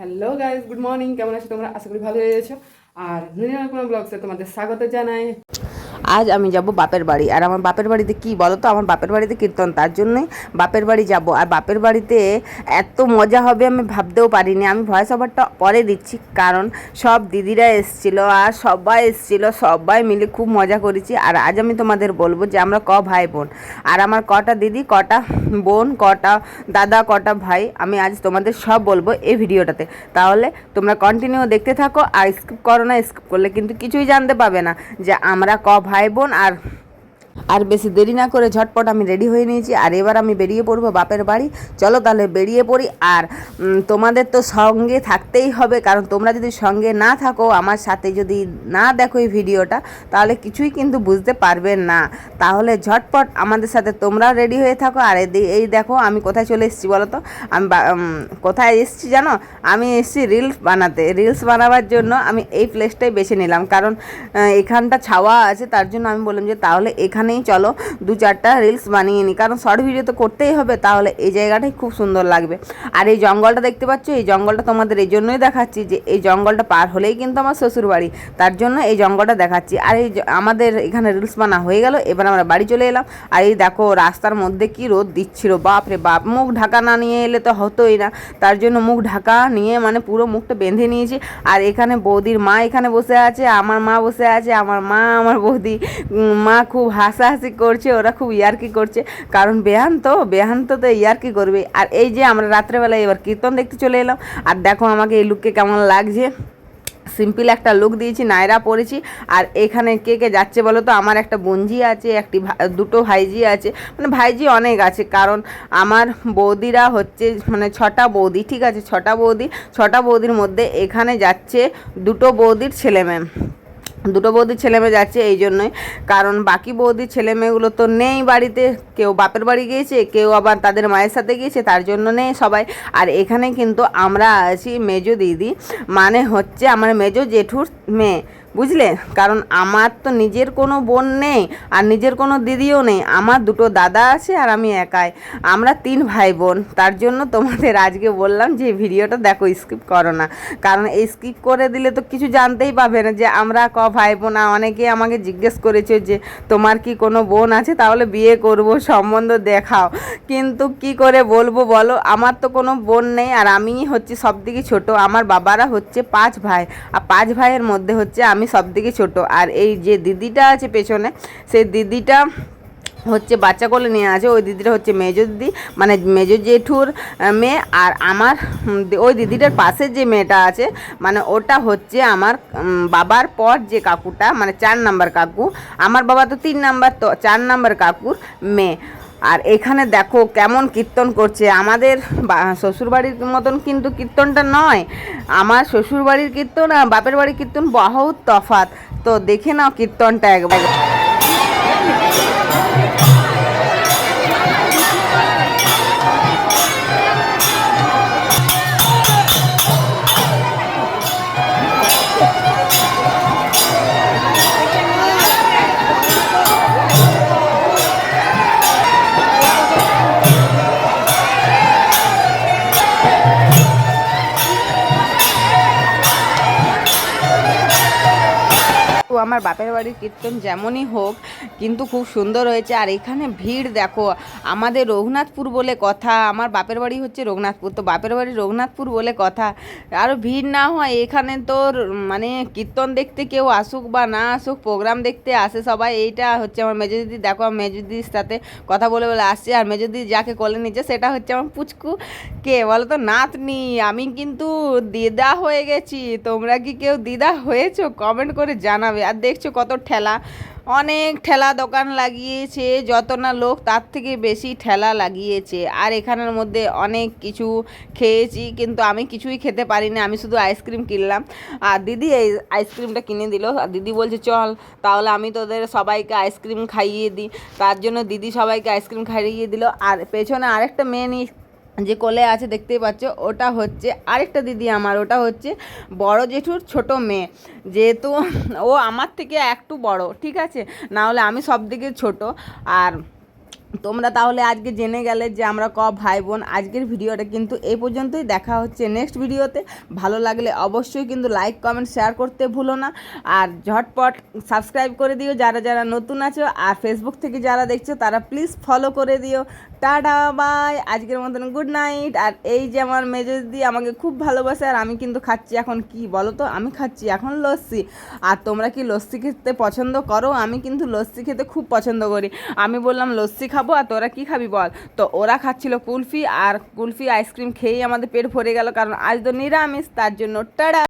Hello guys good morning কেমন আছো তোমরা? আশা করি ভালো হয়ে গেছো আর নুনিয়া কোনো ব্লগসে তোমাদের স্বাগত জানাই। আজ আমি যাব বাপের বাড়ি। আর আমার বাপের বাড়িতে কি বলো তো আমার বাপের বাড়িতে কীর্তন, তার জন্যই বাপের বাড়ি যাব। আর বাপের বাড়িতে এত মজা হবে আমি ভাবতেও পারিনি। আমি ভয়েস ওভারটা পরে দিচ্ছি, কারণ সব দিদিরা এসছিল আর সবাই এসছিল, সবাই মিলে খুব মজা করেছি। আর আজ আমি তোমাদের বলব যে আমরা ক ভাই বোন। আর আমার কটা দিদি, কটা বোন, কটা দাদা, কটা ভাই, আমি আজ তোমাদের সব বলব এই ভিডিওটাতে। তাহলে তোমরা কন্টিনিউ দেখতে থাকো আর স্কিপ করো না স্কিপ করলে কিন্তু কিছুই জানতে পাবে না যে আমরা ক ভাই বোন আর আর বেশি দেরি না করে ঝটপট আমি রেডি হয়ে নিয়েছি। আর এবার আমি বেরিয়ে পড়ব বাপের বাড়ি। চলো তাহলে বেরিয়ে পড়ি। আর তোমাদের তো সঙ্গে থাকতেই হবে, কারণ তোমরা যদি সঙ্গে না থাকো, আমার সাথে যদি না দেখো এই ভিডিওটা, তাহলে কিছুই কিন্তু বুঝতে পারবে না। তাহলে ঝটপট আমাদের সাথে তোমরাও রেডি হয়ে থাকো। আর এই দেখো, আমি কোথায় চলে এসেছি বলো তো আমি কোথায় এসেছি জানো? আমি এসেছি রিলস বানাতে। রিলস বানাবার জন্য আমি এই প্লেসটাই বেছে নিলাম। কারণ এখানটা ছাওয়া আছে, তার জন্য আমি বললাম যে তাহলে এখানেই চলো, দু চারটা রিলস বানিয়ে নিই কারণ শর্ট ভিডিও তো করতেই হবে, তাহলে এই জায়গাটাই খুব সুন্দর লাগবে। আর এই জঙ্গলটা দেখতে পাচ্ছ? এই জঙ্গলটা তোমাদের এই জন্যই দেখাচ্ছি যে, এই জঙ্গলটা পার হলেই কিন্তু আমার শ্বশুর বাড়ি তার জন্য এই জঙ্গলটা দেখাচ্ছি। আর এই আমাদের এখানে রিলস বানা হয়ে গেল, এবার আমরা বাড়ি চলে এলাম। আর এই দেখো, রাস্তার মধ্যে কি রোদ দিচ্ছিল বাপ রে বাপ! মুখ ঢাকা না নিয়ে এলে তো হতোই না। তার জন্য মুখ ঢাকা নিয়ে মানে পুরো মুখটা বেঁধে নিয়েছি। আর এখানে বৌদির মা এখানে বসে আছে, আমার মা বসে আছে, আমার মা, আমার বৌদি। মা খুব হাসাহাসি করছে, ওরা খুব ইয়ার্কি করছে। কারণ বেহান তো বেহান তো তো ইয়ার্কি করবে আর এই যে আমরা রাত্রেবেলায় এবার কীর্তন দেখতে চলে এলাম, আর দেখো আমাকে এই লুককে কেমন লাগছে। সিম্পল একটা লুক দিয়েছি, নায়রা পরেছি, আর এখানে কে কে যাচ্ছে বলো তো? আমার একটা বঞ্জি আছে, একটি দুটো ভাইজি আছে। মানে ভাইজি অনেক আছে, কারণ আমার বৌদিরা হচ্ছে মানে ছটা বৌদি, ঠিক আছে? ছটা বৌদি, ছটা বৌদির মধ্যে এখানে যাচ্ছে দুটো বৌদির ছেলে মেয়ে দুটো বৌদির ছেলে মেয়ে যাচ্ছে এই জন্যই। কারণ বাকি বৌদির ছেলে মেয়েগুলো তো নেই বাড়িতে। কেউ বাপের বাড়ি গিয়েছে, কেউ আবার তাদের মায়ের সাথে গিয়েছে, তার জন্য নেই সবাই। আর এখানে কিন্তু আমরা আছি মেজো দিদি। মানে হচ্ছে আমার মেজো জেঠুর মেয়ে। বুঝলে? কারণ আমার তো নিজের কোনো বোন নেই আর নিজের কোনো দিদিও নেই। আমার দুটো দাদা আছে আর আমি একাই। আমরা তিন ভাই বোন তার জন্য তোমাদের আজকে বললাম যে ভিডিওটা দেখো, স্কিপ করো না। কারণ এই স্কিপ করে দিলে তো কিছু জানতেই পাবে না যে, আমরা ক ভাই বোন অনেকে আমাকে জিজ্ঞেস করেছে যে, তোমার কি কোনো বোন আছে? তাহলে বিয়ে করব, সম্বন্ধ দেখাও। কিন্তু কি করে বলব বলো? আমার তো কোনো বোন নেই আর আমি হচ্ছে সব থেকে ছোটো। আমার বাবারা হচ্ছে পাঁচ ভাই। আর পাঁচ ভাইয়ের মধ্যে হচ্ছে আমি সব থেকে ছোটো। আর এই যে দিদিটা আছে পেছনে, সেই দিদিটা হচ্ছে বাচ্চা কোলে নিয়ে আছে। ওই দিদিটা হচ্ছে মেজো দিদি মানে মেজো জেঠুর মেয়ে। আর আমার ওই দিদিটার পাশে যে মেয়েটা আছে মানে ওটা হচ্ছে আমার বাবার পর যে কাকুটা মানে চার নাম্বার কাকু। আমার বাবা তো তিন নাম্বার, তো চার নাম্বার কাকুর মেয়ে। আর এখানে দেখো কেমন কীর্তন করছে। আমাদের শ্বশুরবাড়ির মতন কিন্তু কীর্তনটা নয়। আমার শ্বশুরবাড়ির কীর্তন আর বাপের বাড়ির কীর্তন বহুত তফাত তো দেখে নাও কীর্তনটা একবার। আমার বাপের বাড়ির কীর্তন যেমনই হোক, কিন্তু খুব সুন্দর হয়েছে। আর এখানে ভিড় দেখো, আমাদের রঘুনাথপুর বলে কথা, আমার বাপের বাড়ি হচ্ছে রঘুনাথপুর। তো বাপের বাড়ি রঘুনাথপুর বলে কথা আরও ভিড় না হয় এখানে তো মানে কীর্তন দেখতে কেউ আসুক বা না আসুক, প্রোগ্রাম দেখতে আসে সবাই। এইটা হচ্ছে আমার মেজো দিদি, দেখো আমার সাথে কথা বলে বলে আসছে। আর মেজো দিদি যাকে কোলে নিচ্ছে সেটা হচ্ছে আমার পুচকু। কে বলো তো নাতনি। আমি কিন্তু দিদা হয়ে গেছি। তোমরা কি কেউ দিদা হয়েছো? কমেন্ট করে জানাবে। আর দেখছ কত ঠেলা। অনেক ঠেলা দোকান লাগিয়েছে, যত না লোক তার থেকে বেশি ঠেলা লাগিয়েছে। আর এখানের মধ্যে অনেক কিছু খেয়েছি, কিন্তু আমি কিছুই খেতে পারিনি, আমি শুধু আইসক্রিম কিনলাম। আর দিদি এই আইসক্রিমটা কিনে দিল। আর দিদি বলছে, চল, তাহলে আমি তোদের সবাইকে আইসক্রিম খাইয়ে দিই। তার জন্য দিদি সবাইকে আইসক্রিম খাইয়ে দিল। আর পেছনে আরেকটা মেয়ে নিয়ে যে কোলে আছে দেখতে পাচ্ছ, ওটা হচ্ছে আরেকটা দিদি আমার, ওটা হচ্ছে বড় জেঠুর ছোট মেয়ে। যেহেতু ও আমার থেকে একটু বড়, ঠিক আছে? না হলে আমি সব দিকে ছোট। আর তোমরা তাহলে আজকে জেনে গেলে যে আমরা ক ভাই বোন, আজকের ভিডিওটা কিন্তু এই পর্যন্তই। দেখা হচ্ছে নেক্সট ভিডিওতে। ভালো লাগলে অবশ্যই কিন্তু লাইক কমেন্ট শেয়ার করতে ভুলো না। আর ঝটপট সাবস্ক্রাইব করে দিও যারা যারা নতুন আছো। আর ফেসবুক থেকে যারা দেখছ, তারা প্লিজ ফলো করে দিও। টাটা বাই আজকের মতন গুড নাইট আর এই যে আমার মেজদি আমাকে খুব ভালোবাসে, আর আমি কিন্তু খাচ্ছি এখন কি বলো তো? আমি খাচ্ছি এখন লস্যি। আর তোমরা কি লস্যি খেতে পছন্দ করো? আমি কিন্তু লস্যি খেতে খুব পছন্দ করি। আমি বললাম, লস্যি খাব আর তোরা কি খাবি বল? তো ওরা খাচ্ছিল কুলফি আর কুলফি আইসক্রিম খেয়েই আমাদের পেট ভরে গেল, কারণ আজ তো নিরামিষ, তার জন্য টাটা।